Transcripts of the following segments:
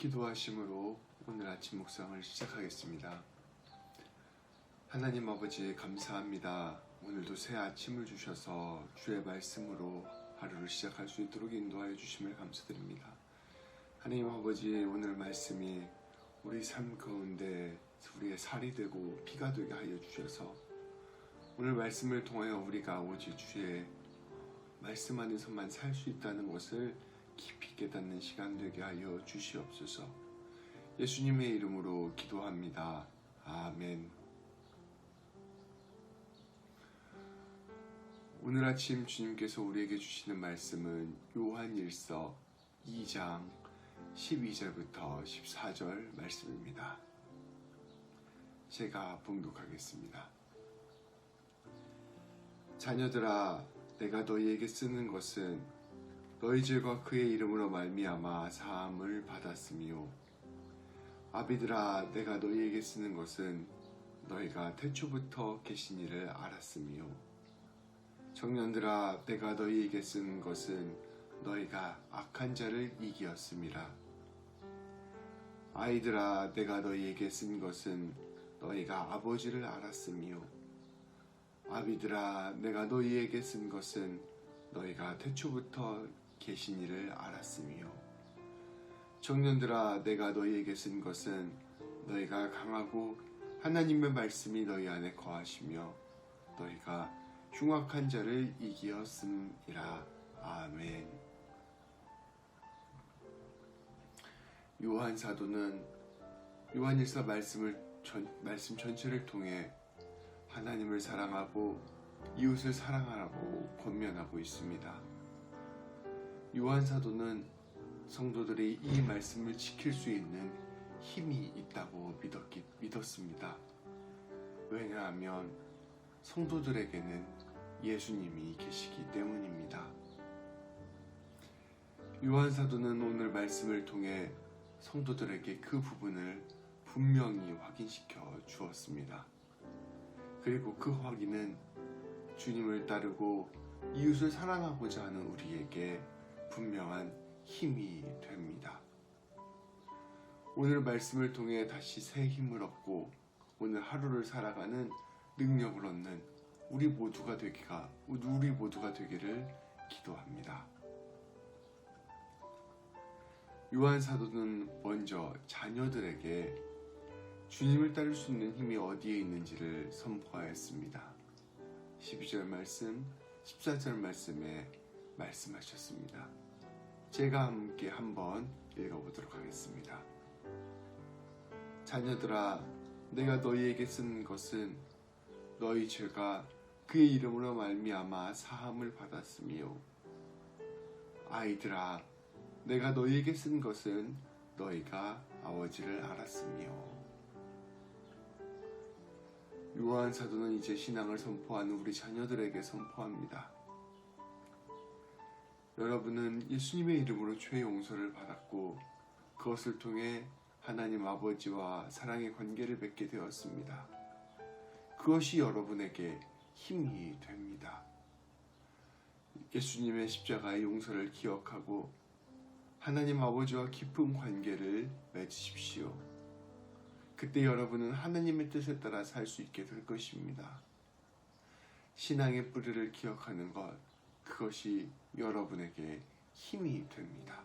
기도하심으로 오늘 아침 묵상을 시작하겠습니다. 하나님 아버지 감사합니다. 오늘도 새 아침을 주셔서 주의 말씀으로 하루를 시작할 수 있도록 인도하여 주심을 감사드립니다. 하나님 아버지 오늘 말씀이 우리 삶 가운데 우리의 살이 되고 피가 되게 하여 주셔서 오늘 말씀을 통하여 우리가 오직 주의 말씀 안에서만 살 수 있다는 것을 깊이 깨닫는 시간 되게 하여 주시옵소서. 예수님의 이름으로 기도합니다. 아멘. 오늘 아침 주님께서 우리에게 주시는 말씀은 요한일서 2장 12절부터 14절 말씀입니다. 제가 봉독하겠습니다. 자녀들아 내가 너희에게 쓰는 것은 너희 죄가 그의 이름으로 말미암아 사함을 받았으며 아비들아 내가 너희에게 쓰는 것은 너희가 태초부터 계신 이를 알았으며 청년들아 내가 너희에게 쓴 것은 너희가 악한 자를 이기었음이라. 아이들아 내가 너희에게 쓴 것은 너희가 아버지를 알았으며 아비들아 내가 너희에게 쓴 것은 너희가 태초부터 계신 이를 알았으며 청년들아 내가 너희에게 쓴 것은 너희가 강하고 하나님의 말씀이 너희 안에 거하시며 너희가 흉악한 자를 이기었음이라 아멘 요한 사도는 요한일서 말씀을 전, 말씀 전체를 통해 하나님을 사랑하고 이웃을 사랑하라고 권면하고 있습니다. 요한 사도는 성도들이 이 말씀을 지킬 수 있는 힘이 있다고 믿었기, 믿었습니다. 왜냐하면 성도들에게는 예수님이 계시기 때문입니다. 요한 사도는 오늘 말씀을 통해 성도들에게 그 부분을 분명히 확인시켜 주었습니다. 그리고 그 확인은 주님을 따르고 이웃을 사랑하고자 하는 우리에게 분명한 힘이 됩니다. 오늘 말씀을 통해 다시 새 힘을 얻고 오늘 하루를 살아가는 능력을 얻는 우리 모두가 되기가 우리 모두가 되기를 기도합니다. 요한 사도는 먼저 자녀들에게 주님을 따를 수 있는 힘이 어디에 있는지를 선포하였습니다. 12절 말씀, 14절 말씀에 말씀하셨습니다. 제가 함께 한번 읽어보도록 하겠습니다. 자녀들아, 내가 너희에게 쓴 것은 너희 죄가 그의 이름으로 말미암아 사함을 받았으며 아이들아, 내가 너희에게 쓴 것은 너희가 아버지를 알았으며 요한 사도는 이제 신앙을 선포하는 우리 자녀들에게 선포합니다. 여러분은 예수님의 이름으로 죄 용서를 받았고 그것을 통해 하나님 아버지와 사랑의 관계를 맺게 되었습니다. 그것이 여러분에게 힘이 됩니다. 예수님의 십자가의 용서를 기억하고 하나님 아버지와 깊은 관계를 맺으십시오. 그때 여러분은 하나님의 뜻에 따라 살 수 있게 될 것입니다. 신앙의 뿌리를 기억하는 것, 그것이 여러분에게 힘이 됩니다.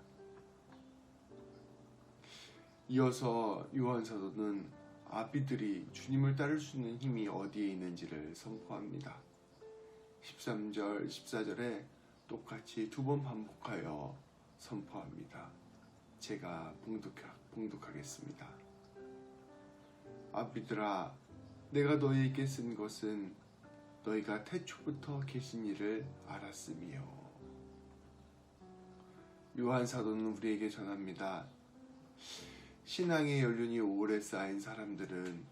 이어서 요한사도는 아비들이 주님을 따를 수 있는 힘이 어디에 있는지를 선포합니다. 13절, 14절에 똑같이 두 번 반복하여 선포합니다. 제가 봉독하, 봉독하겠습니다. 아비들아, 내가 너희에게 쓴 것은 너희가 태초부터 계신 이를 알았으며 요 한 사도는 우리에게 전합니다. 신앙의 연륜이 오래 쌓인 사람들은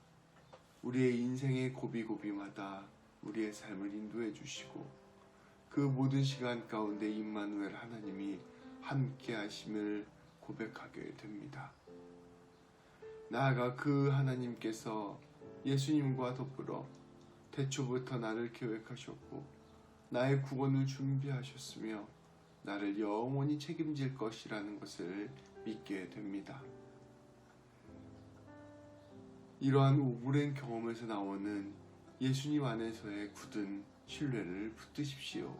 우리의 인생의 고비고비마다 우리의 삶을 인도해 주시고 그 모든 시간 가운데 임마누엘 하나님이 함께 하심을 고백하게 됩니다. 나아가 그 하나님께서 예수님과 더불어 태초부터 나를 계획하셨고 나의 구원을 준비하셨으며 나를 영원히 책임질 것이라는 것을 믿게 됩니다. 이러한 오랜 경험에서 나오는 예수님 안에서의 굳은 신뢰를 붙드십시오.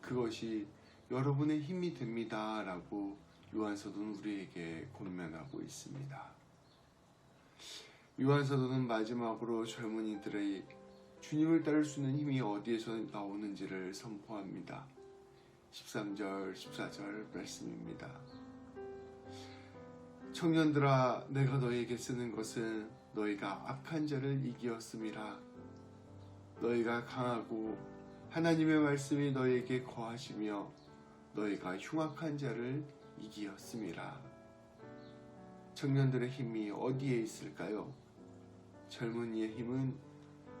그것이 여러분의 힘이 됩니다. 라고 요한서도는 우리에게 권면하고 있습니다. 요한서도는 마지막으로 젊은이들의 주님을 따를 수 있는 힘이 어디에서 나오는지를 선포합니다. 13절, 14절 말씀입니다. 청년들아, 내가 너희에게 쓰는 것은 너희가 악한 자를 이기었음이라. 너희가 강하고 하나님의 말씀이 너희에게 거하시며 너희가 흉악한 자를 이기었음이라. 청년들의 힘이 어디에 있을까요? 젊은이의 힘은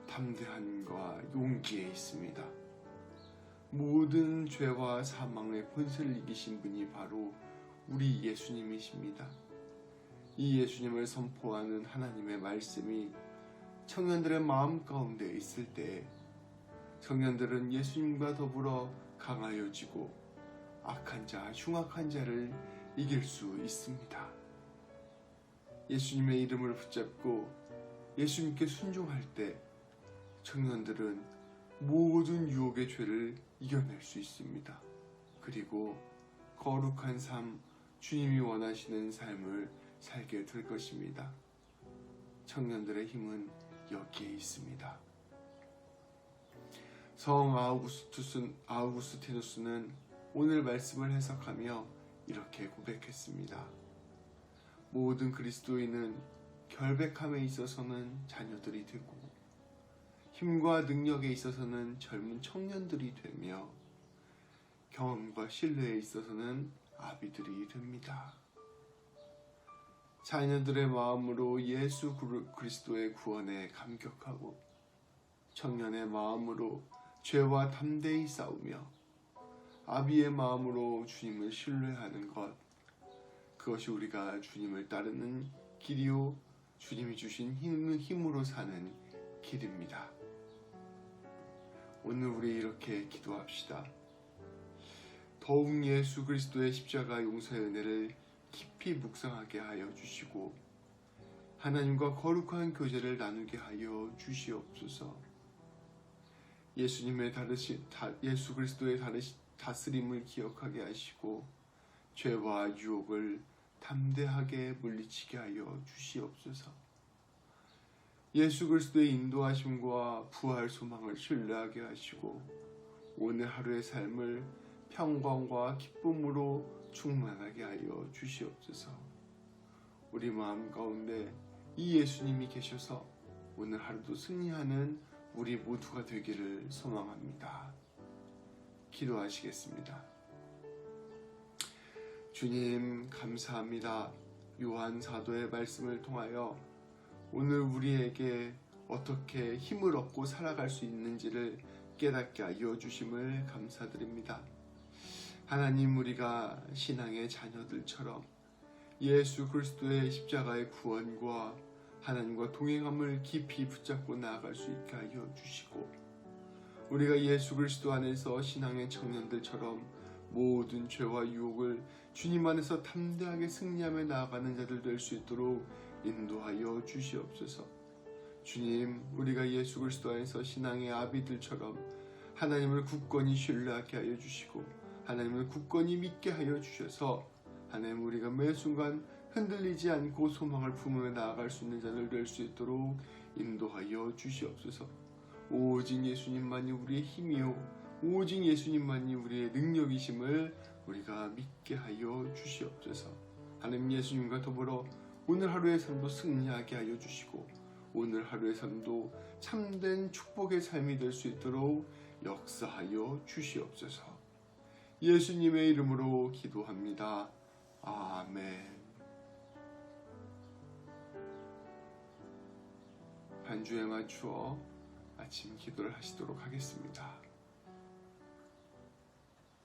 담대함과 용기에 있습니다. 모든 죄와 사망의 본세를 이기신 분이 바로 우리 예수님이십니다. 이 예수님을 선포하는 하나님의 말씀이 청년들의 마음 가운데 있을 때 청년들은 예수님과 더불어 강하여지고 악한 자, 흉악한 자를 이길 수 있습니다. 예수님의 이름을 붙잡고 예수님께 순종할 때 청년들은 모든 유혹의 죄를 이겨낼 수 있습니다. 그리고 거룩한 삶, 주님이 원하시는 삶을 살게 될 것입니다. 청년들의 힘은 여기에 있습니다. 성 아우구스투스, 아우구스티누스는 오늘 말씀을 해석하며 이렇게 고백했습니다. 모든 그리스도인은 결백함에 있어서는 자녀들이 되고 힘과 능력에 있어서는 젊은 청년들이 되며 경험과 신뢰에 있어서는 아비들이 됩니다. 자녀들의 마음으로 예수 그리스도의 구원에 감격하고 청년의 마음으로 죄와 담대히 싸우며 아비의 마음으로 주님을 신뢰하는 것 그것이 우리가 주님을 따르는 길이요 주님이 주신 힘, 힘으로 사는 길입니다. 오늘 우리 이렇게 기도합시다. 더욱 예수 그리스도의 십자가 용서의 은혜를 깊이 묵상하게 하여 주시고 하나님과 거룩한 교제를 나누게 하여 주시옵소서. 예수님의 다르시, 다, 예수 그리스도의 다르시, 다스림을 기억하게 하시고 죄와 유혹을 담대하게 물리치게 하여 주시옵소서. 예수 그리스도의 인도하심과 부활 소망을 신뢰하게 하시고 오늘 하루의 삶을 평강과 기쁨으로 충만하게 하여 주시옵소서. 우리 마음 가운데 이 예수님이 계셔서 오늘 하루도 승리하는 우리 모두가 되기를 소망합니다. 기도하시겠습니다. 주님, 감사합니다. 요한 사도의 말씀을 통하여 오늘 우리에게 어떻게 힘을 얻고 살아갈 수 있는지를 깨닫게 하여 주심을 감사드립니다. 하나님 우리가 신앙의 자녀들처럼 예수 그리스도의 십자가의 구원과 하나님과 동행함을 깊이 붙잡고 나아갈 수 있게 하여 주시고 우리가 예수 그리스도 안에서 신앙의 청년들처럼 모든 죄와 유혹을 주님 안에서 담대하게 승리하며 나아가는 자들 될 수 있도록 인도하여 주시옵소서. 주님, 우리가 예수 그리스도 안에서 신앙의 아비들처럼 하나님을 굳건히 신뢰하게 하여 주시고 하나님을 굳건히 믿게 하여 주셔서 하나님 우리가 매 순간 흔들리지 않고 소망을 품으며 나아갈 수 있는 자들 될 수 있도록 인도하여 주시옵소서. 오직 예수님만이 우리의 힘이요 오직 예수님만이 우리의 능력이심을 우리가 믿게 하여 주시옵소서. 하나님 예수님과 더불어 오늘 하루의 삶도 승리하게 하여 주시고 오늘 하루의 삶도 참된 축복의 삶이 될 수 있도록 역사하여 주시옵소서. 예수님의 이름으로 기도합니다. 아멘. 반주에 맞추어 아침 기도를 하시도록 하겠습니다.